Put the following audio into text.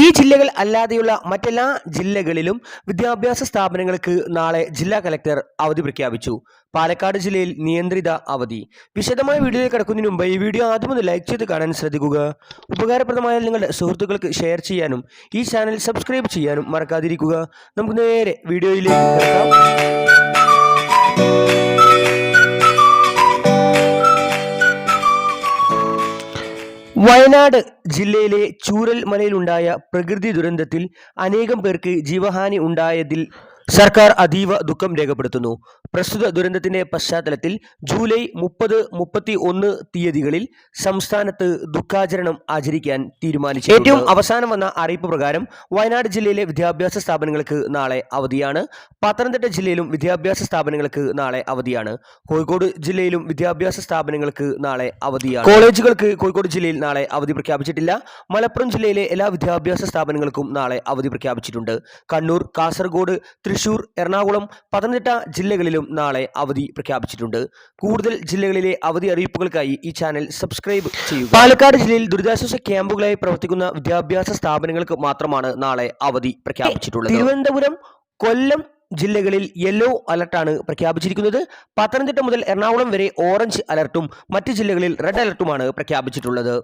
ഈ ജില്ലകൾ അല്ലാതെയുള്ള മറ്റെല്ലാ ജില്ലകളിലും വിദ്യാഭ്യാസ സ്ഥാപനങ്ങൾക്ക് നാളെ ജില്ലാ കലക്ടർ അവധി പ്രഖ്യാപിച്ചു. പാലക്കാട് ജില്ലയിൽ നിയന്ത്രിത അവധി. വിശദമായ വീഡിയോയിൽ കിടക്കുന്നതിന് മുമ്പ് ഈ വീഡിയോ ആദ്യം ഒന്ന് ലൈക്ക് ചെയ്ത് കാണാൻ ശ്രദ്ധിക്കുക. ഉപകാരപ്രദമായ നിങ്ങളുടെ സുഹൃത്തുക്കൾക്ക് ഷെയർ ചെയ്യാനും ഈ ചാനൽ സബ്സ്ക്രൈബ് ചെയ്യാനും മറക്കാതിരിക്കുക. നമുക്ക് നേരെ വീഡിയോയിലേക്ക് കിടക്കാം. വയനാട് ജില്ലയിലെ ചൂരൽ മലയിലുണ്ടായ പ്രകൃതി ദുരന്തത്തിൽ അനേകം പേർക്ക് ജീവഹാനി ഉണ്ടായതിൽ സർക്കാർ അതീവ ദുഃഖം രേഖപ്പെടുത്തുന്നു. പ്രസ്തുത ദുരന്തത്തിന്റെ പശ്ചാത്തലത്തിൽ ജൂലൈ മുപ്പത് മുപ്പത്തി ഒന്ന് തീയതികളിൽ സംസ്ഥാനത്ത് ദുഃഖാചരണം ആചരിക്കാൻ തീരുമാനിച്ചു ഏറ്റവും അവസാനം വന്ന അറിയിപ്പ് പ്രകാരം വയനാട് ജില്ലയിലെ വിദ്യാഭ്യാസ സ്ഥാപനങ്ങൾക്ക് നാളെ അവധിയാണ്. പത്തനംതിട്ട ജില്ലയിലും വിദ്യാഭ്യാസ സ്ഥാപനങ്ങൾക്ക് നാളെ അവധിയാണ്. കോഴിക്കോട് ജില്ലയിലും വിദ്യാഭ്യാസ സ്ഥാപനങ്ങൾക്ക് നാളെ അവധിയാണ്. കോളേജുകൾക്ക് കോഴിക്കോട് ജില്ലയിൽ നാളെ അവധി പ്രഖ്യാപിച്ചിട്ടില്ല. മലപ്പുറം ജില്ലയിലെ എല്ലാ വിദ്യാഭ്യാസ സ്ഥാപനങ്ങൾക്കും നാളെ അവധി പ്രഖ്യാപിച്ചിട്ടുണ്ട്. കണ്ണൂർ കാസർഗോഡ് തൃശൂർ എറണാകുളം പത്തനംതിട്ട ജില്ലകളിലും നാളെ അവധി പ്രഖ്യാപിച്ചിട്ടുണ്ട്. കൂടുതൽ ജില്ലകളിലെ അവധി അറിയിപ്പുകൾക്കായി ഈ ചാനൽ സബ്സ്ക്രൈബ് ചെയ്യുക. പാലക്കാട് ജില്ലയിൽ ദുരിതാശ്വാസ ക്യാമ്പുകളായി പ്രവർത്തിക്കുന്ന വിദ്യാഭ്യാസ സ്ഥാപനങ്ങൾക്ക് മാത്രമാണ് നാളെ അവധി പ്രഖ്യാപിച്ചിട്ടുള്ളത്. തിരുവനന്തപുരം കൊല്ലം ജില്ലകളിൽ യെല്ലോ അലർട്ടാണ് പ്രഖ്യാപിച്ചിരിക്കുന്നത്. പത്തനംതിട്ട മുതൽ എറണാകുളം വരെ ഓറഞ്ച് അലർട്ടും മറ്റ് ജില്ലകളിൽ റെഡ് അലർട്ടുമാണ് പ്രഖ്യാപിച്ചിട്ടുള്ളത്.